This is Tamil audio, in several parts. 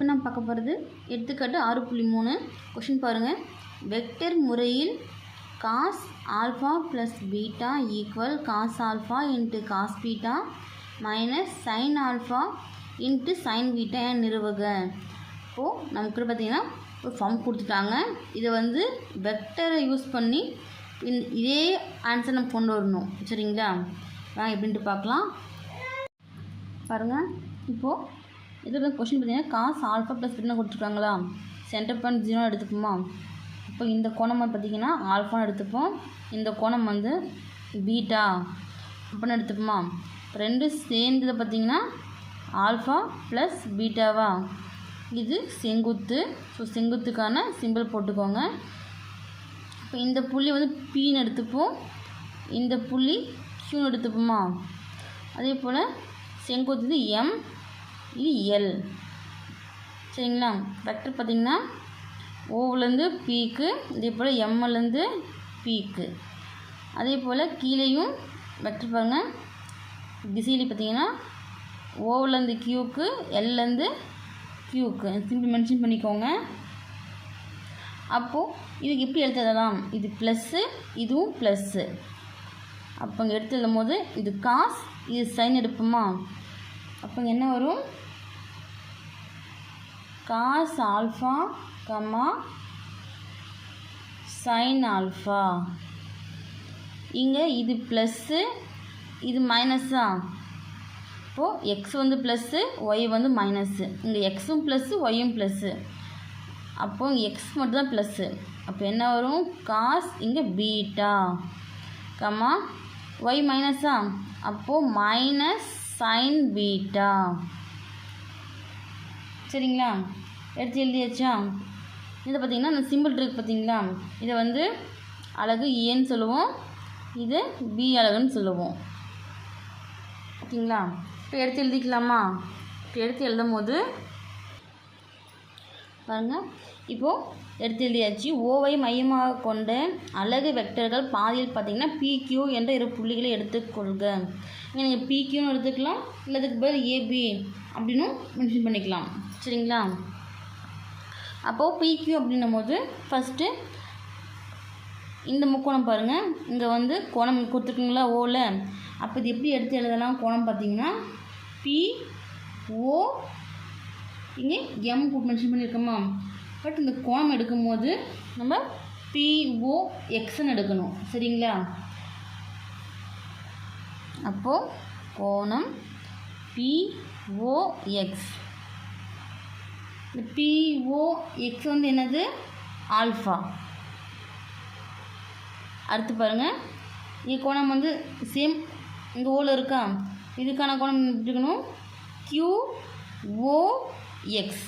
இப்போ நம்ம பார்க்க போகிறது எடுத்துக்காட்டு ஆறு புள்ளி மூணு. கொஷின் பாருங்கள் வெக்டர் முறையில் cos alpha plus beta equal cos alpha into cos beta minus sin alpha into sin beta என் நிறுவுக. இப்போது நமக்கு பார்த்திங்கன்னா ஒரு ஃபார்ம் கொடுத்துட்டாங்க. இதை வந்து வெக்டரை யூஸ் பண்ணி இந்த இதே ஆன்சர் நம்ம கொண்டு வரணும். சரிங்களா? வாங்க எப்படின்ட்டு பார்க்கலாம். பாருங்கள் இப்போது இதோட கொஷின் பார்த்தீங்கன்னா காசு ஆல்ஃபா ப்ளஸ் பீட்டா கொடுத்துருக்காங்களா? சென்டர் பாயிண்ட் ஜீரோ எடுத்துப்போமா இப்போ இந்த கோணம் வந்து பார்த்தீங்கன்னா ஆல்ஃபான்னு எடுத்துப்போம். இந்த கோணம் வந்து பீட்டா அப்படின்னு எடுத்துப்போமா? ரெண்டும் சேர்ந்தது பார்த்தீங்கன்னா ஆல்ஃபா ப்ளஸ் பீட்டாவா இது செங்குத்து. ஸோ செங்குத்துக்கான சிம்பிள் போட்டுக்கோங்க. இப்போ இந்த புள்ளி வந்து பீன்னு எடுத்துப்போம். இந்த புள்ளி க்யூன்னு எடுத்துப்போமா? அதே போல் செங்குத்து இது எம் இது எல் சரிங்களா? வெக்டர் பார்த்திங்கன்னா ஓவிலேருந்து பீக்கு இதே போல் எம்எல்லேருந்து பீக்கு அதே போல் கீழேயும் வெக்டர் பாருங்கள் திசையில பார்த்தீங்கன்னா ஓவிலேருந்து கியூக்கு எல்லேருந்து கியூக்கு சிம்பிள் மென்ஷன் பண்ணிக்கோங்க. அப்போது இதுக்கு எப்படி எடுத்து இது ப்ளஸ்ஸு இதுவும் ப்ளஸ்ஸு அப்போ இங்கே எடுத்து எழுதும் போது இது காஸ் இது சைன் எடுப்போமா? அப்போ என்ன வரும்? Cos alpha comma sin alpha. இங்கே இது ப்ளஸ்ஸு இது மைனஸா இப்போது எக்ஸ் வந்து ப்ளஸ்ஸு ஒய் வந்து மைனஸ்ஸு இங்கே எக்ஸும் ப்ளஸ்ஸு ஒய்யும் ப்ளஸ்ஸு அப்போது இங்கே எக்ஸ் மட்டும் தான் ப்ளஸ்ஸு அப்போ என்ன வரும்? காஸ் இங்கே பீட்டா கம்மா ஒய் மைனஸா அப்போது மைனஸ் சைன் பீட்டா சரிங்களா? எடுத்து எழுதியாச்சா? இதை பார்த்திங்கன்னா இந்த சிம்பிள் ட்ரிக் பார்த்திங்களா? இதை வந்து அழகு e ஏன்னு சொல்லுவோம். இது பி அழகுன்னு சொல்லுவோம். ஓகேங்களா? இப்போ எடுத்து எழுதிக்கலாமா? இப்போ எடுத்து எழுதும் போது பாருங்கள் இப்போது எடுத்து எழுதியாச்சு. ஓவை மையமாக கொண்ட அழகு வெக்டர்கள் பாதியில் பார்த்தீங்கன்னா பிக்யூ என்ற இரு புள்ளிகளை எடுத்துக்கொள்க. இங்கே நீங்கள் பிக்யூன்னு எடுத்துக்கலாம். இல்லை அதுக்கு பதில் ஏபி அப்படின்னும் மென்ஷன் பண்ணிக்கலாம். சரிங்களா? அப்போது பிக்யூ அப்படின்னும் போது ஃபஸ்ட்டு இந்த முக்கோணம் பாருங்கள் இங்கே வந்து கோணம் கொடுத்துருக்குங்களா? ஓவில் அப்போ இது எப்படி எடுத்து எழுதலாம்? கோணம் பார்த்தீங்கன்னா பி ஓ இங்கே எம் மென்ஷன் பண்ணியிருக்கோமா? பட் இந்த கோணம் எடுக்கும்போது நம்ம பிஓ எக்ஸ்ன்னு எடுக்கணும். சரிங்களா? அப்போது கோணம் பிஓஎக்ஸ் இந்த பிஓஎக்ஸ் வந்து என்னது? ஆல்ஃபா. அடுத்து பாருங்கள் இங்கே கோணம் வந்து சேம் இந்த ஓவில் இருக்கா? இதுக்கான கோணம் எடுத்துக்கணும் இருக்கணும் கியூ ஓ எக்ஸ்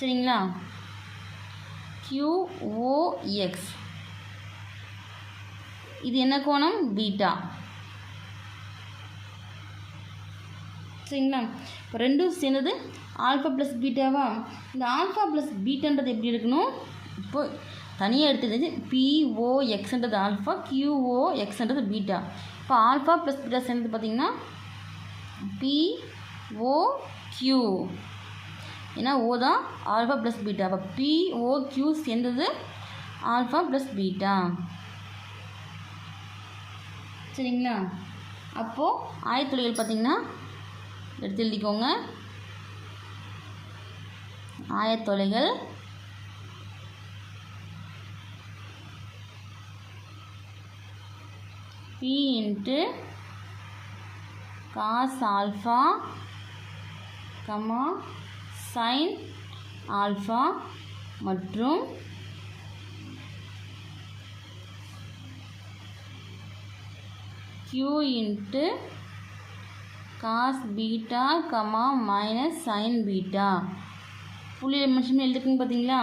சரிங்களா? கியூஓஎக்ஸ் இது என்ன கோணம்? பீட்டா. சரிங்களா? இப்போ ரெண்டும் சேர்ந்தது ஆல்ஃபா ப்ளஸ் பீட்டாவா? இந்த ஆல்ஃபா ப்ளஸ் பீட்டான்றது எப்படி இருக்கணும் இப்போ தனியாக எடுத்தது பிஓ எக்ஸ்ன்றது ஆல்ஃபா கியூஓ எக்ஸ்ன்றது பீட்டா. இப்போ ஆல்ஃபா ப்ளஸ் பீட்டா சேர்ந்தது பார்த்திங்கன்னா பிஓக்யூ ஏன்னா ஓ தான் ஆல்ஃபா ப்ளஸ் பீட்டா. அப்போ பிஓக்யூ சேர்ந்தது ஆல்ஃபா ப்ளஸ் பீட்டா. சரிங்களா? அப்போது ஆயத்தொலைகள் பார்த்திங்கன்னா எடுத்து எழுதிக்கோங்க. ஆயத்தொலைகள். P into cos alpha comma sin alpha மற்றும் q into cos beta comma minus sin beta. புள்ளி நிமிஷம் எழுதிருக்குன்னு பார்த்தீங்களா?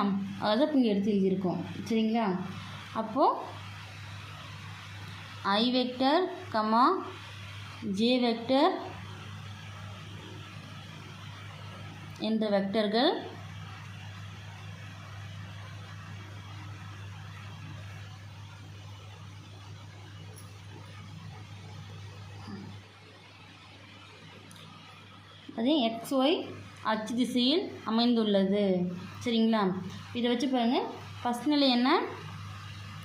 அதான் இப்போ இங்கே எடுத்து எழுதியிருக்கோம். சரிங்களா? அப்போது i vector comma j vector என்ற வெக்டர்கள் அதே எக்ஸ் ஒய் அச்சு திசையில் அமைந்துள்ளது. சரிங்களா? இதை வச்சு பாருங்கள் ஃபஸ்ட் நிலை என்ன?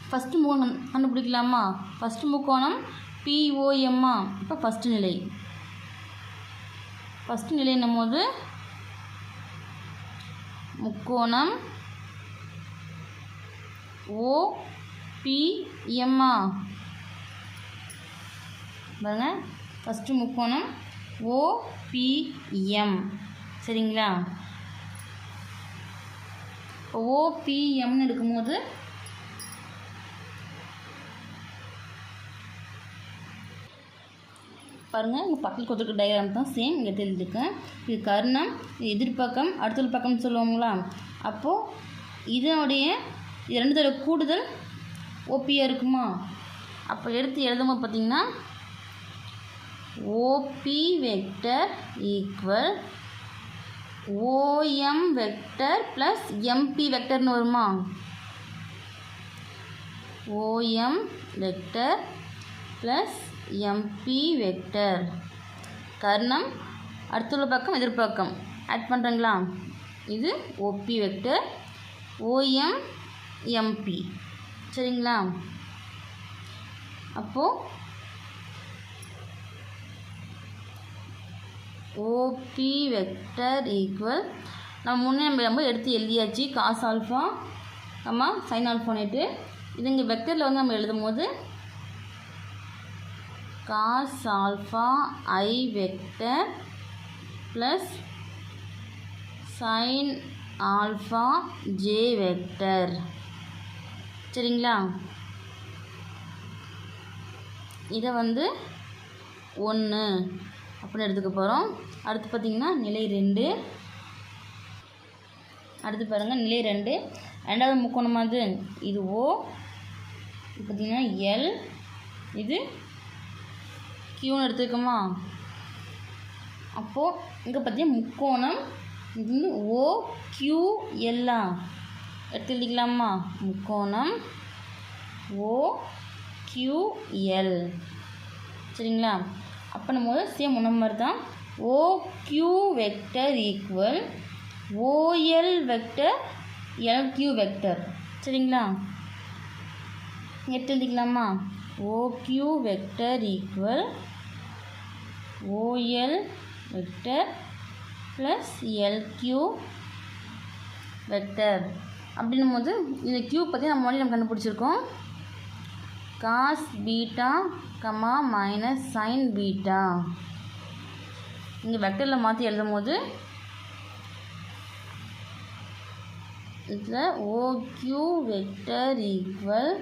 ஃபஸ்ட்டு முக்கோணம். கண்டுபிடிக்கலாமா? ஃபஸ்ட்டு முக்கோணம் பிஓஎம்மா இப்போ ஃபஸ்ட்டு நிலை. ஃபஸ்ட்டு நிலை என்னும்போது? முக்கோணம் ஓ பிஎம்மா ஃபஸ்ட்டு முக்கோணம் ஓபிஎம் சரிங்களா? இப்போ ஓபிஎம்னு எடுக்கும்போது பாருங்கள் இங்கே பக்கத்தில் கொடுத்துருக்க டயக்ராம் தான் சேம் இங்கே தெரிஞ்சிருக்கேன் இது கர்ணம் இது எதிர்பக்கம் அடுத்த பக்கம்னு சொல்லுவோங்களா அப்போது இதனுடைய இது தடவை கூடுதல் ஓபியாக இருக்குமா? அப்போ எடுத்து எழுதும்போது பார்த்தீங்கன்னா OP vector equal OM vector plus MP வெக்டர்னு வருமா? OM vector plus MP vector கர்ணம் அடுத்துள்ள பக்கம் எதிர்பக்கம் ஆட் பண்ணுறங்களா இது ஓபி வெக்டர் ஓஎம் எம்பி சரிங்களா? அப்போது ஓபி வெக்டர் ஈக்குவல் நம்ம முன்னே நம்ம எடுத்து எழுதியாச்சு. காஸ் ஆல்ஃபா நம்ம சைன் ஆல்ஃபானேட்டு இது இங்கே வெக்டரில் வந்து நம்ம எழுதும் போது cos alpha i vector plus sin alpha j vector சரிங்களா? இதை வந்து ஒன்று அப்படின்னு எடுத்துக்க போகிறோம் அடுத்து பார்த்திங்கன்னா நிலை ரெண்டு. அடுத்து பாருங்கள் நிலை ரெண்டு. ரெண்டாவது முக்கோணமாவது இது ஓ பார்த்திங்கன்னா எல் இது கியூன்னு எடுத்துருக்கோமா அப்போது இங்கே பார்த்தீங்கன்னா முக்கோணம் இது வந்து ஓ கியூ எல்லா எடுத்து எழுதிக்கலாமா? முக்கோணம் ஓ கியூஎல் சரிங்களா? அப்போ நம்ம சேம் நம்பர் மாதிரி தான் O vector equal OL vector LQ vector சரிங்களா? எட்டு எழுதிக்கலாமா? OQ vector equal OL vector plus LQ vector அப்படின்னும் போது இந்த கியூ பற்றி நம்ம முன்னாடி நம்ம கண்டுபிடிச்சிருக்கோம். Cos beta comma minus sin beta. இங்கே வெக்டரில் மாற்றி எழுதும் போது இதில் OQ vector equal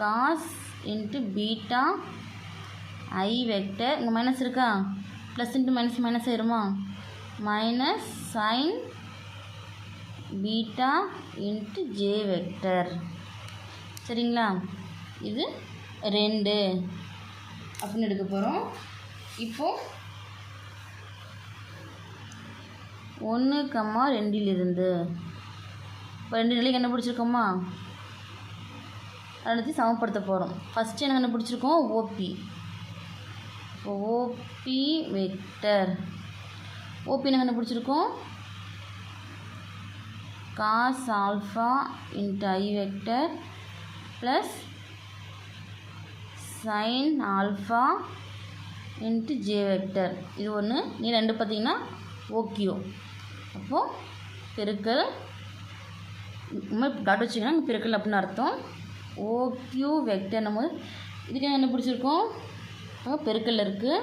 cos into beta i vector இங்கே மைனஸ் இருக்கா? ப்ளஸ் இன்ட்டு மைனஸ் மைனஸ் ஆயிருமா? Minus sin beta into j vector சரிங்களா? இது ரெண்டு. அப்படின்னு எடுக்க போகிறோம் இப்போது ஒன்று கம்மா ரெண்டிலிருந்து. இப்போ ரெண்டு நிலை கண்டுபிடிச்சிருக்கோமா ரெண்டுத்தையும் சமப்படுத்த போகிறோம் ஃபஸ்ட்டு என்ன கண்டுபிடிச்சிருக்கோம்? OP OP vector. ஓபி என்ன கண்டுபிடிச்சிருக்கோம்? Cos alpha into i vector plus sin alpha into j vector இது ஒன்று நீ ரெண்டு பார்த்தீங்கன்னா ஓக்கியோ அப்போது பெருக்கல் டாட் வச்சிங்கன்னா பெருக்கல் அப்படின்னு அர்த்தம். ஓக்யூ வெக்டர் நம்ம இதுக்கு என்ன பிடிச்சிருக்கோம்? அப்போ பெருக்கல் இருக்குது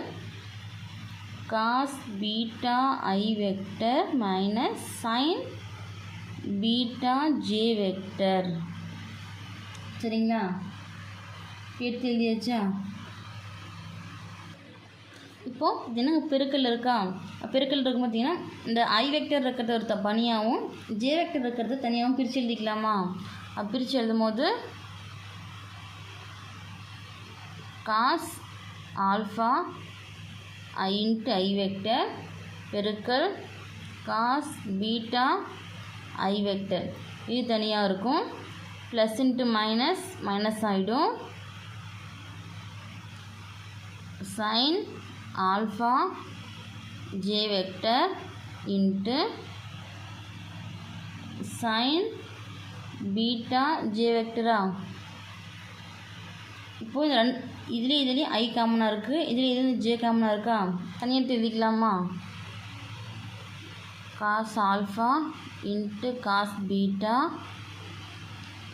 cos beta i vector minus sin beta j vector சரிங்களா? எடுத்து எழுதியாச்சா? இப்போது என்னங்க பெருக்கல் இருக்கா? பெருக்கல் இருக்கும் பார்த்தீங்கன்னா இந்த ஐ வெக்டர் இருக்கிறது ஒரு தனியாகவும் ஜே வெக்டர் இருக்கிறது தனியாகவும் பிரித்து எழுதிக்கலாமா? அப்போ பிரித்து எழுதும் போது cos alpha i into i vector பெருக்கல் காஸ் பீட்டா ஐ வெக்டர் இது தனியாக இருக்கும். ப்ளஸ் இன்ட்டு மைனஸ் மைனஸ் ஆகிடும் sin alpha j vector into sin beta j வெக்டரா இப்போது இந்த ரெண்டு இதுலேயும் இதுலேயும் ஐ காமனாக இருக்குது இதுலேயும் இதுலேயும் ஜே காமனாக இருக்கா? தனியாக எடுத்து எழுதிக்கலாமா? Cos alpha into cos beta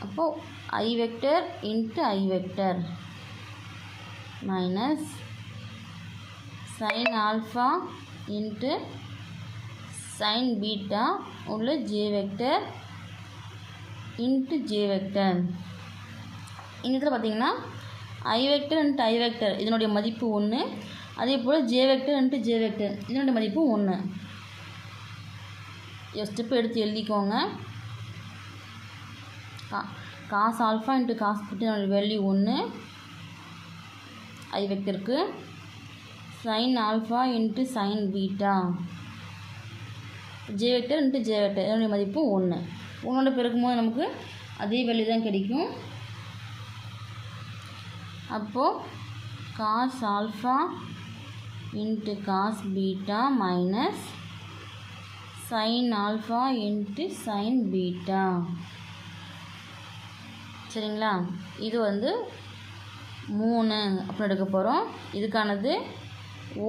அப்போது i vector into i vector minus sin alpha into sin beta உள்ள j vector into j vector இந்த இடத்துல பார்த்தீங்கன்னா i vector into i vector இதனுடைய மதிப்பு ஒன்று அதே போல் j vector into j vector இதனுடைய மதிப்பு ஒன்று ஸ்டெப் எடுத்து எழுதிக்கோங்க. கா காஸ் ஆல்ஃபா இன்ட்டு காஸ் பீட்டானோட வேல்யூ ஒன்று i வெக்டருக்கு sin alpha into sin beta j vector into j vector இதனுடைய மதிப்பு ஒன்று ஒன்றோட பெருக்கும்போது நமக்கு அதே வேல்யூ தான் கிடைக்கும். அப்போது cos alpha into cos beta minus sin alpha into sin beta சரிங்களா? இது வந்து மூணு அப்படின்னு எடுக்க போகிறோம் இதுக்கானது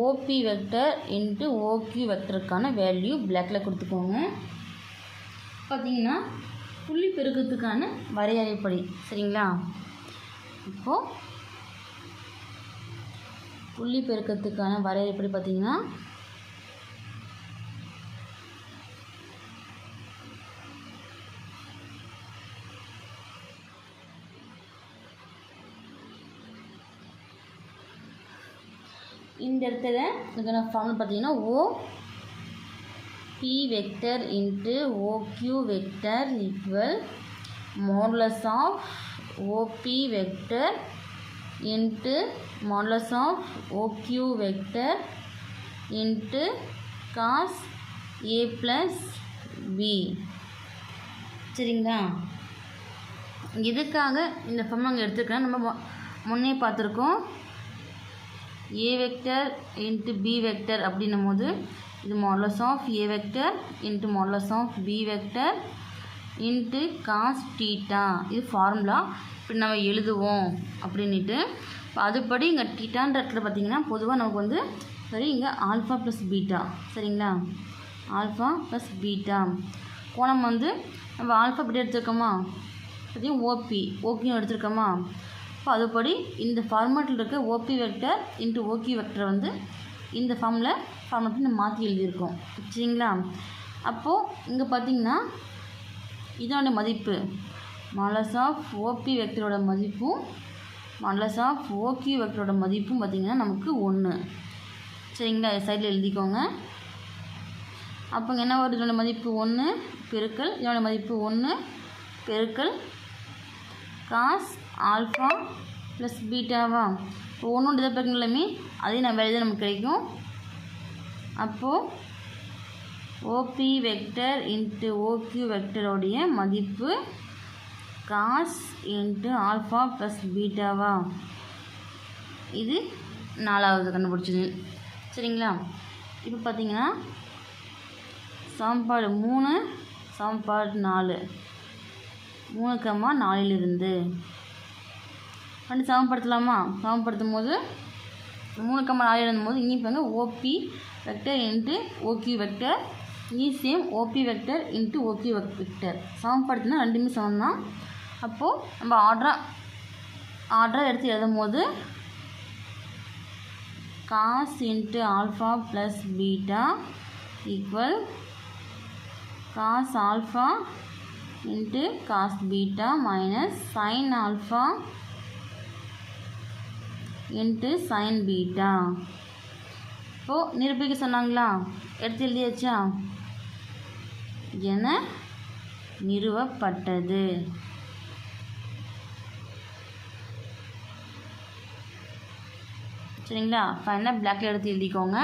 ஓபி வெக்டர் இன்ட்டு ஓக்யூ வெக்டருக்கான வேல்யூ பிளாக்கில் கொடுத்துக்கோங்க. பார்த்தீங்கன்னா புள்ளி பெருக்கத்துக்கான வரையறைப்படி சரிங்களா? இப்போது புள்ளி பெருக்கத்துக்கான வரையறைப்படி பார்த்தீங்கன்னா இந்த இடத்துல இதுக்கான ஃபார்முலா பார்த்தீங்கன்னா O P vector into OQ vector equal modulus of OP vector into modulus of OQ vector into cos A plus B சரிங்களா? எதுக்காக இந்த ஃபார்ம் நாங்கள் எடுத்துருக்கோம். நம்ம முன்னே பார்த்துருக்கோம். A vector into B vector அப்படின்னும் போது இது modulus of A vector into modulus of B vector into cos theta இது ஃபார்முலா இப்படி நம்ம எழுதுவோம் அப்படின்ட்டு அதுபடி இங்கே டீட்டான்ற இடத்துல பார்த்தீங்கன்னா பொதுவாக நமக்கு வந்து சரி இங்கே ஆல்ஃபா ப்ளஸ் பீட்டா சரிங்களா? ஆல்ஃபா ப்ளஸ் பீட்டா கோணம் வந்து நம்ம ஆல்ஃபா பீட்டா எடுத்துருக்கோமா? அதையும் ஓபி ஓபியும் எடுத்திருக்கோமா? இப்போ அதுபடி இந்த ஃபார்மேட்டில் இருக்க OP vector into OQ vector வந்து இந்த ஃபார்மில் ஃபார்மேட்டில் நம்ம மாற்றி எழுதியிருக்கோம். சரிங்களா அப்போது இங்கே பார்த்தீங்கன்னா இதோட மதிப்பு மாலஸ் ஆஃப் ஓபி வெக்டரோட மதிப்பும் மாலஸ் ஆஃப் ஓகி வெக்டரோட மதிப்பும் பார்த்திங்கன்னா நமக்கு ஒன்று சரிங்களா? சைடில் எழுதிக்கோங்க. அப்போ என்ன வருது? இதோட மதிப்பு ஒன்று பெருக்கல். இதோட மதிப்பு ஒன்று பெருக்கல். காஸ் ஆல்ஃபா ப்ளஸ் பீட்டாவா இப்போ ஒன்று இதை பெருக்கலாமே அதையும் நம்ம எழுத நமக்கு கிடைக்கும். அப்போது ஓபி வெக்டர் இன்ட்டு ஓக்யூ வெக்டரோடைய மதிப்பு காஸ் இன்ட்டு ஆல்ஃபா ப்ளஸ் பீட்டாவா இது நாலாவது கண்டுபிடிச்சது. சரிங்களா? இப்போ பார்த்தீங்கன்னா சமன்பாடு மூணு சமன்பாடு நாலு. மூணு கம்மா நாலிலிருந்து ரெண்டு சமப்படுத்தலாமா சமப்படுத்தும் போது மூணு கம்மா நாலு எழுதும்போது இங்கே இப்போ வந்து OP vector into OQ vector இ same OP vector into OQ vector சமப்படுத்தினா ரெண்டுமே சமம் தான் அப்போது நம்ம ஆர்டராக ஆர்டராக எடுத்து எழுதும் போது cos into alpha plus beta equal cos alpha into cos beta minus sin alpha into sin beta இப்போது நிரூபிக்க சொன்னாங்களா? எடுத்து எழுதியாச்சா? என நிறுவப்பட்டது. சரிங்களா? ஃபைனாக பிளாக்கில் எடுத்து எழுதிக்கோங்க.